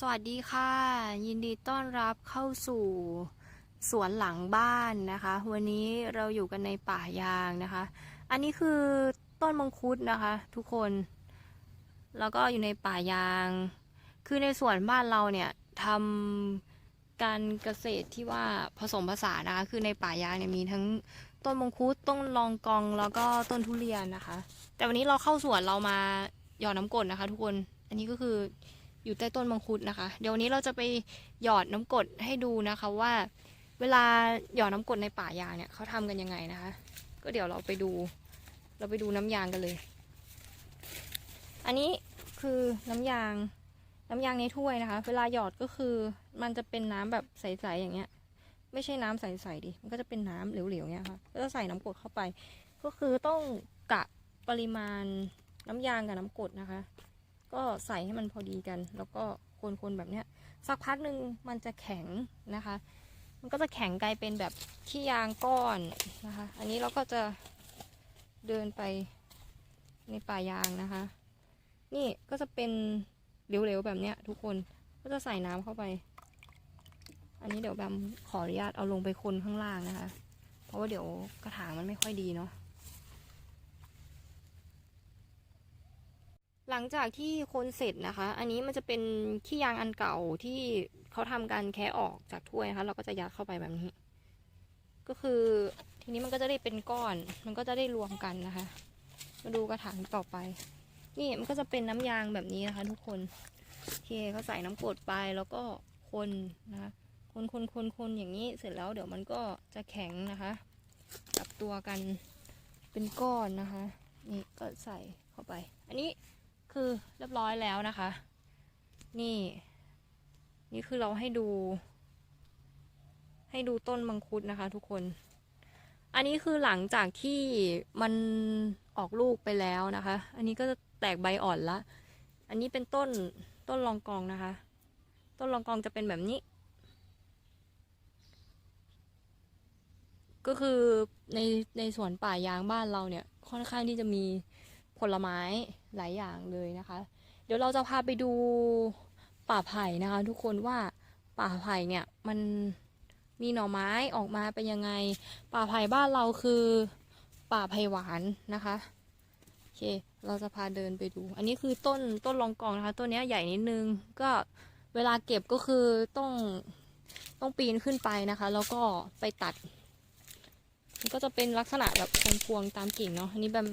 สวัสดีค่ะ ยินดีต้อนรับเข้าสู่สวนหลังบ้านนะคะ วันนี้เราอยู่กันในป่ายางนะคะ อันนี้คือต้นมังคุดนะคะ ทุกคน แล้วก็อยู่ในป่ายาง คือในสวนบ้านเราเนี่ยทำการเกษตรที่ว่าผสมผสานนะคะ คือในป่ายางเนี่ยมีทั้งต้นมังคุดต้นลองกองแล้วก็ต้นทุเรียนนะคะ แต่วันนี้เราเข้าสวนเรามาหยอดน้ำกรดนะคะ ทุกคนอันนี้ก็คือ อยู่ใต้ต้นมังคุดนะคะ เดี๋ยวนี้เราจะไปหยอดน้ำกดให้ดูนะคะว่า เวลาหยอดน้ำกดในป่ายางเนี่ยเขาทำกันยังไงนะคะ ก็เดี๋ยวเราไปดู เราไปดูน้ำยางกันเลย อันนี้คือน้ำยาง น้ำยางในถ้วยนะคะ เวลาหยอดก็คือมันจะเป็นน้ำแบบใสๆอย่างเงี้ย ไม่ใช่น้ำใสๆดิมันก็จะเป็นน้ำเหลวๆเงี้ยค่ะก็จะใส่น้ำกดเข้าไป ก็คือต้องกะปริมาณน้ำยางกับน้ำกดนะคะ ก็ใส่ให้มันพอดีกัน แล้วก็คนๆแบบเนี้ย สักพักหนึ่งมันจะแข็งนะคะ มันก็จะแข็งกลายเป็นแบบขี้ยางก้อนนะคะ อันนี้เราก็จะเดินไปในป่ายางนะคะ นี่ก็จะเป็นเหลวๆแบบเนี้ย ทุกคนก็จะใส่น้ำเข้าไป อันนี้เดี๋ยวแบมขออนุญาตเอาลงไปคนข้างล่างนะคะ เพราะว่าเดี๋ยวกระถางมันไม่ค่อยดีเนาะ ห ลังจากที่คนเสร็จนะคะ อันนี้มันจะเป็นขี้ยางอันเก่าที่เขาทำการแคะออกจากถ้วยนะคะ เราก็จะยัดเข้าไปแบบนี้ ก็คือทีนี้มันก็จะได้เป็นก้อน มันก็จะได้รวมกันนะคะ มาดูกระถางต่อไป นี่มันก็จะเป็นน้ำยางแบบนี้นะคะ ทุกคนโอเคเขาใส่น้ำกรดไปแล้วก็คนนะคะคนคนคนคนอย่างนี้เสร็จแล้วเดี๋ยวมันก็จะแข็งนะคะจับตัวกันเป็นก้อนนะคะ นี่ก็ใส่เข้าไป อันนี้ คือเรียบร้อยแล้วนะคะ นี่ นี่คือเราให้ดู ให้ดูต้นมังคุดนะคะทุกคน อันนี้คือหลังจากที่มันออกลูกไปแล้วนะคะ อันนี้ก็จะแตกใบอ่อนละ อันนี้เป็นต้นต้นรองกองนะคะ ต้นรองกองจะเป็นแบบนี้ ก็คือในในสวนป่ายางบ้านเราเนี่ย ค่อนข้างที่จะมี ผลไม้หลายอย่างเลยนะคะ เดี๋ยวเราจะพาไปดูป่าไผ่นะคะ ทุกคนว่าป่าไผ่เนี่ยมันมีหน่อไม้ออกมาเป็นยังไง ป่าไผ่บ้านเราคือป่าไผ่หวานนะคะ โอเค เราจะพาเดินไปดู อันนี้คือต้นต้นรองกองนะคะ ต้นนี้ใหญ่นิดนึง ก็เวลาเก็บก็คือต้องต้องปีนขึ้นไปนะคะ แล้วก็ไปตัด มันก็จะเป็นลักษณะแบบพวงๆตามกิ่งเนาะ อันนี้แบบ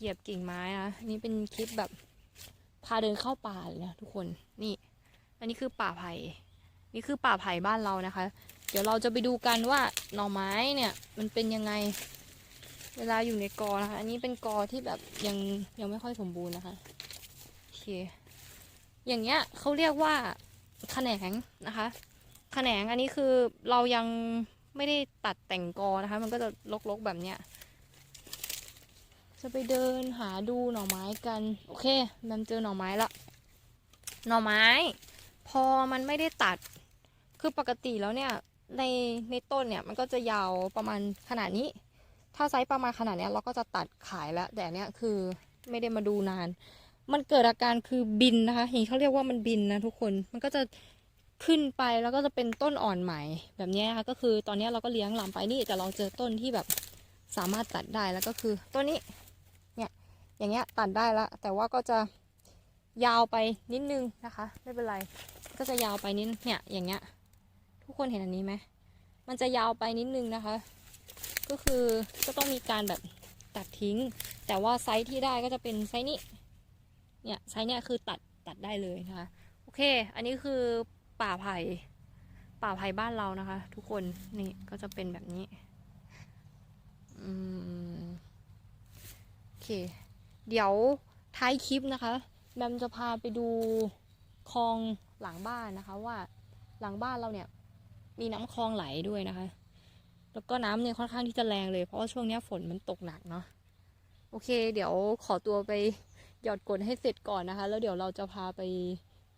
เหยียบกิ่งไม้นะนนี้เป็นคลิปแบบพาเดินเข้าป่าเลยนะทุกคนนี่ อันนี้คือป่าไผ่นี่คือป่าไผ่บ้านเรานะคะ เดี๋ยวเราจะไปดูกันว่าหน่อไม้เนี่ยมันเป็นยังไง เวลาอยู่ในกอนะคะ อันนี้เป็นกอที่แบบยังยังไม่ค่อยสมบูรณ์นะคะโอเคอย่างเงี้ยเขาเรียกว่าแขนงนะคะแขนงอันนี้คือเรายังไม่ได้ตัดแต่งกอนะคะ มันก็จะลกๆแบบเนี้ย จะไปเดินหาดูหน่อไม้กัน โอเคแบมเจอหน่อไม้ละหน่อไม้ พอมันไม่ได้ตัด คือปกติแล้วเนี่ยในในต้นเนี่ยมันก็จะยาวประมาณขนาดนี้ ถ้าไซส์ประมาณขนาดเนี้ยเราก็จะตัดขายแล้ว แต่เนี้ยคือไม่ได้มาดูนาน มันเกิดอาการคือบินนะคะอย่างที่เขาเรียกว่ามันบินนะทุกคนมันก็จะขึ้นไปแล้วก็จะเป็นต้นอ่อนใหม่ แบบนี้นะคะก็คือตอนนี้เราก็เลี้ยงลำไปนี่แต่เราเจอต้นที่แบบสามารถตัดได้แล้วก็คือต้นนี้ อย่างเงี้ยตัดได้ละ แต่ว่าก็จะยาวไปนิดนึงนะคะ ไม่เป็นไร ก็จะยาวไปนิดเนี่ยอย่างเงี้ย ทุกคนเห็นอันนี้ไหมมันจะยาวไปนิดนึงนะคะ ก็คือก็ต้องมีการแบบตัดทิ้ง แต่ว่าไซส์ที่ได้ก็จะเป็นไซส์นี้เนี่ยไซส์เนี่ยคือตัดตัดได้เลยนะคะ โอเค อันนี้คือป่าไผ่ป่าไผ่บ้านเรานะคะ ทุกคนนี่ก็จะเป็นแบบนี้อืมโอเค เดี๋ยวท้ายคลิปนะคะแบมจะพาไปดูคลองหลังบ้านนะคะว่าหลังบ้านเราเนี่ย มีน้ำคลองไหลด้วยนะคะ แล้วก็น้ำเนี่ยค่อนข้างที่จะแรงเลย เพราะว่าช่วงนี้ฝนมันตกหนักเนาะโอเค เดี๋ยวขอตัวไปหยอดกดให้เสร็จก่อนนะคะ แล้วเดี๋ยวเราจะพาไป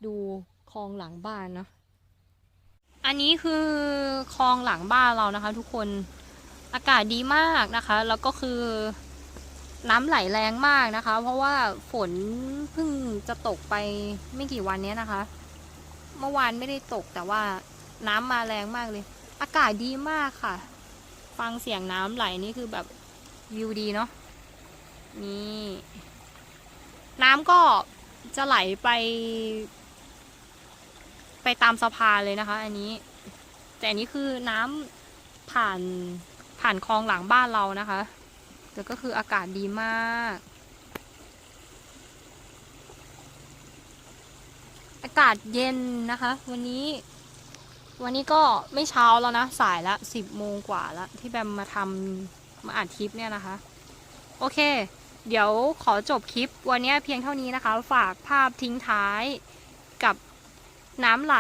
ดูคลองหลังบ้านเนาะอันนี้คือคลองหลังบ้านเรานะคะ ทุกคนอากาศดีมากนะคะ แล้วก็คือ น้ำไหลแรงมากนะคะ เพราะว่าฝนเพิ่งจะตกไปไม่กี่วันนี้นะคะ เมื่อวานไม่ได้ตกแต่ว่าน้ำมาแรงมากเลย อากาศดีมากค่ะ ฟังเสียงน้ำไหลนี่คือแบบวิวดีเนาะนี่น้ำก็จะไหลไป ไปตามสะพานเลยนะคะ อันนี้ แต่อันนี้คือน้ำผ่านผ่านคลองหลังบ้านเรานะคะ แต่ก็คืออากาศดีมาก อากาศเย็นนะคะ วันนี้ วันนี้ก็ไม่เช้าแล้วนะสายละสิบโมงกว่าแล้ว ที่แบมมาทำมาอัดคลิปเนี่ยนะคะ โอเค เดี๋ยวขอจบคลิปวันนี้เพียงเท่านี้นะคะ ฝากภาพทิ้งท้ายกับน้ำไหล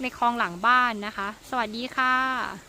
ในคลองหลังบ้านนะคะ สวัสดีค่ะ